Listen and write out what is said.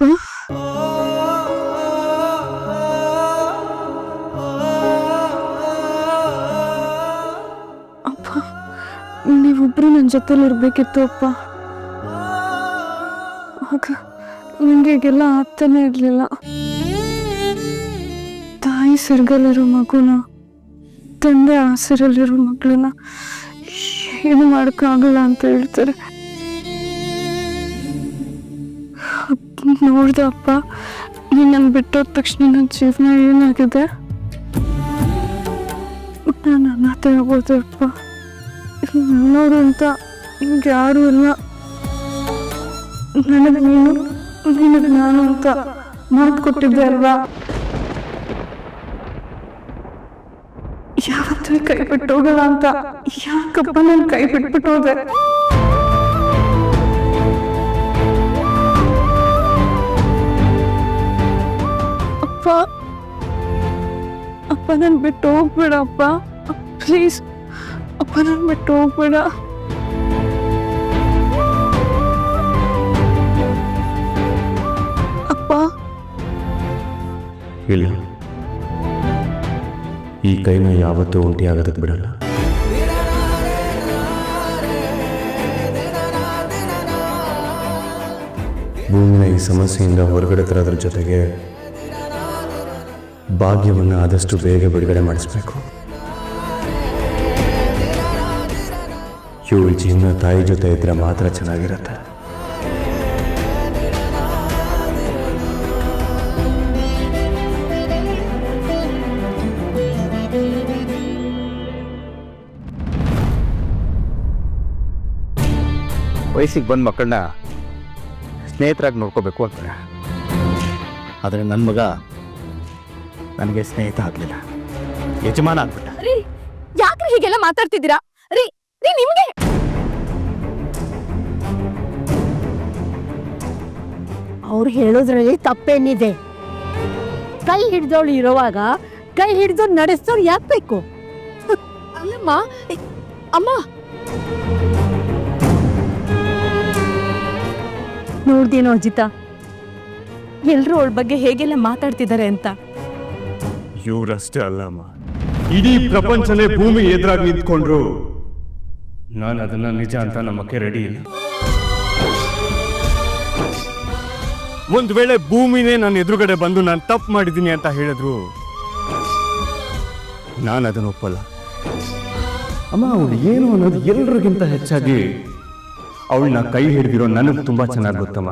ಅಪ್ಪ. ಅಪ್ಪ, ನೀವಿಬ್ರು ನನ್ನ ಜೊತೆಲಿ ಇರಬೇಕಿತ್ತು ಅಪ್ಪ ಹೀಗೆಲ್ಲ ಆಗ್ತಾನೆ ಇರಲಿಲ್ಲ. ತಾಯಿ ಸಿರ್ಗಲ್ಲಿರೋ ಮಗುನ, ತಂದೆ ಆಸರಲ್ಲಿರೋ ಮಗಳನ್ನ ಏನು ಮಾಡೋಕ್ಕಾಗಲ್ಲ ಅಂತ ಹೇಳ್ತಾರೆ. ನೋಡ್ದೆ ಅಪ್ಪ ನೀನು ನನ್ನ ಬಿಟ್ಟೋದ ತಕ್ಷಣ ನನ್ನ ಜೀವನ ಏನಾಗಿದೆ? ನಾನು ಅನಾಥ ಆಗ್ಬೋದು ಅಪ್ಪ ನನ್ನೋರು ಅಂತ ನಿಮ್ಗೆ ಯಾರೂ ಇಲ್ಲ. ನನಗೆ ನೀನು, ನಿನಗೆ ನಾನು ಅಂತ ಮಾತು ಕೊಟ್ಟಿದ್ದೆ ಅಲ್ವಾ? ಯಾವತ್ತೂ ಕೈ ಬಿಟ್ಟು ಹೋಗಲ್ಲ ಅಂತ ಯಾಕಪ್ಪ ನಾನು ಕೈ ಬಿಟ್ಬಿಟ್ಟು ಹೋದೆ? ಅಪ್ಪ ನಾನು ಬಿಟ್ಟು ಹೋಗ್ಬೇಡ ಅಪ್ಪ ಪ್ಲೀಸ್ ಅಪ್ಪ ನಾನು ಬಿಟ್ಟು ಹೋಗ್ಬೇಡ. ಅಪ್ಪ. ಇಲ್ಲ ಈ ಕೈನ ಯಾವತ್ತೂ ಒಂಟಿ ಆಗೋದಕ್ಕೆ ಬಿಡಲ್ಲ. ಭೂಮಿನ ಈ ಸಮಸ್ಯೆಯಿಂದ ಹೊರಗಡೆ ತರೋದ್ರ ಜೊತೆಗೆ ಭಾಗ್ಯವನ್ನು ಆದಷ್ಟು ಬೇಗ ಬಿಡುಗಡೆ ಮಾಡಿಸ್ಬೇಕು. ಇವಳು ಜೀವನ ತಾಯಿ ಜೊತೆ ಇದ್ರೆ ಮಾತ್ರ ಚೆನ್ನಾಗಿರುತ್ತೆ. ವಯಸ್ಸಿಗೆ ಬಂದ ಮಕ್ಕಳನ್ನ ಸ್ನೇಹಿತರಾಗಿ ನೋಡ್ಕೋಬೇಕು ಅಂತಾರೆ ಆದರೆ ನನ್ನ ಮಗ ನನಗೆ ಸ್ನೇಹಿತ ಆಗಲಿಲ್ಲ. ಯಜಮಾನ ಆಗ್ಬಿಟ್ಟ. ರೀ ಯಾಕ್ರಿ ಹೀಗೆಲ್ಲ ಮಾತಾಡ್ತಿದ್ದೀರಾ? ರೀ ರೀ ನಿಮ್ಗೆ? ಅವ್ರು ಹೇಳೋದ್ರಲ್ಲಿ ತಪ್ಪೇನಿದೆ. ಕೈ ಹಿಡ್ದವಳು ಇರೋವಾಗ ಕೈ ಹಿಡ್ದವ್ರು ನಡೆಸ್ತವ್ರು ಯಾಕೆ ಬೇಕು? ಅಲ್ಲಮ್ಮ ಅಮ್ಮ. ನೋಡ್ದೇನೋ ಅಜಿತ? ಎಲ್ರು ಅವಳ ಬಗ್ಗೆ ಹೇಗೆಲ್ಲ ಮಾತಾಡ್ತಿದ್ದಾರೆ ಅಂತ? ಇವರಷ್ಟೇ ಅಲ್ಲಮ್ಮ ಇಡೀ ಪ್ರಪಂಚನೇ ಭೂಮಿ ಎದುರಾಗಿ ನಿಂತ್ಕೊಂಡ್ರು. ನಾನು ಅದನ್ನ ನಿಜ ಅಂತ ನಮ್ಮಕ್ಕೆ ರೆಡಿ ಇಲ್ಲ. ಒಂದು ವೇಳೆ ಭೂಮಿನೇ ನನ್ನ ಎದುರುಗಡೆ ಬಂದು ನಾನು ತಪ್ಪು ಮಾಡಿದ್ದೀನಿ ಅಂತ ಹೇಳಿದ್ರು. ನಾನು ಅದನ್ನ ಒಪ್ಪಲ್ಲ. ಅಮ್ಮ ಅವಳು ಏನು ಅನ್ನೋದು ಎಲ್ರಿಗಿಂತ ಹೆಚ್ಚಾಗಿ ಅವಳನ್ನ ಕೈ ಹಿಡಿದಿರೋ ನನಗೆ ತುಂಬಾ ಚೆನ್ನಾಗಿ ಗೊತ್ತಮ್ಮ.